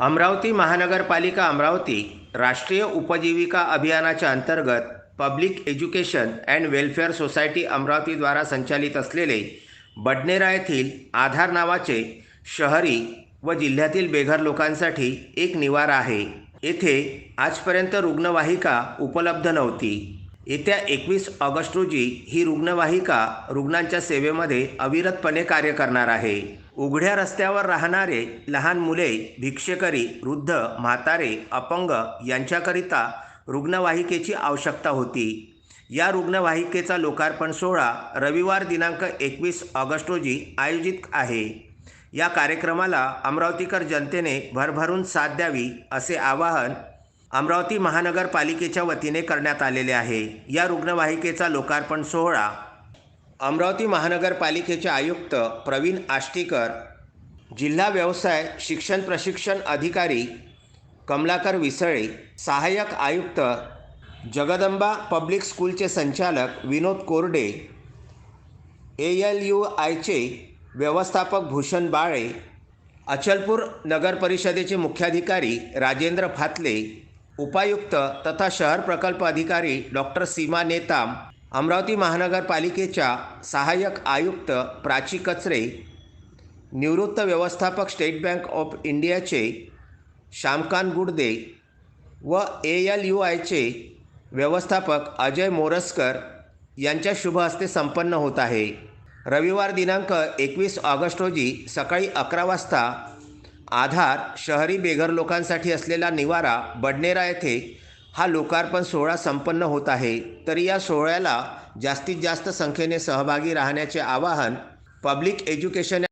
अमरावती महानगरपालिका अमरावती राष्ट्रीय उपजीविका अभियानाच्या अंतर्गत public education and welfare society अमरावतीद्वारा संचालित असलेले बडनेरा येथील आधार नावाचे शहरी व जिल्ह्यातील बेघर लोकांसाठी एक निवारा आहे. येथे आजपर्यंत रुग्णवाहिका उपलब्ध नव्हती. येत्या एकवीस ऑगस्ट रोजी ही रुग्णवाहिका रुग्णांच्या सेवेमध्ये अविरतपणे कार्य करणार आहे. उघड्या रस्त्यावर राहणारे लहान मुले भिक्षेकरी वृद्ध म्हातारे अपंग यांच्याकरिता रुग्णवाहिकेची आवश्यकता होती. या रुग्णवाहिकेचा लोकार्पण सोहळा रविवार दिनांक एकवीस ऑगस्ट रोजी आयोजित आहे. या कार्यक्रमाला अमरावतीकर जनतेने भरभरून साथ द्यावी असे आवाहन अमरावती महानगरपालिकेच्या वतीने करण्यात आलेले आहे. या रुग्णवाहिकेचा लोकार्पण सोहळा अमरावती महानगरपालिकेचे आयुक्त प्रवीण आष्टीकर जिल्हा व्यवसाय शिक्षण प्रशिक्षण अधिकारी कमलाकर विसळे सहाय्यक आयुक्त जगदंबा पब्लिक स्कूलचे संचालक विनोद कोरडे ए एल यू आयचे व्यवस्थापक भूषण बाळे अचलपूर नगर परिषदेचे मुख्याधिकारी राजेंद्र फातले उपायुक्त तथा शहर प्रकल्प अधिकारी डॉक्टर सीमा नेताम अमरावती महानगरपालिकेच्या सहाय्यक आयुक्त प्राची कचरे निवृत्त व्यवस्थापक स्टेट बँक ऑफ इंडियाचे श्यामकांत गुडदे व ए एल यू आयचे व्यवस्थापक अजय मोरसकर यांच्या शुभ हस्ते संपन्न होत आहे. रविवार दिनांक एकवीस ऑगस्ट रोजी सकाळी अकरा वाजता आधार शहरी बेघर लोकांसाठी असलेला निवारा बडनेरा येथे हा लोकार्पण सोहळा संपन्न होत आहे. तरी या सोहळ्याला जास्तीत जास्त संख्येने सहभागी राहण्याचे आवाहन पब्लिक एज्युकेशन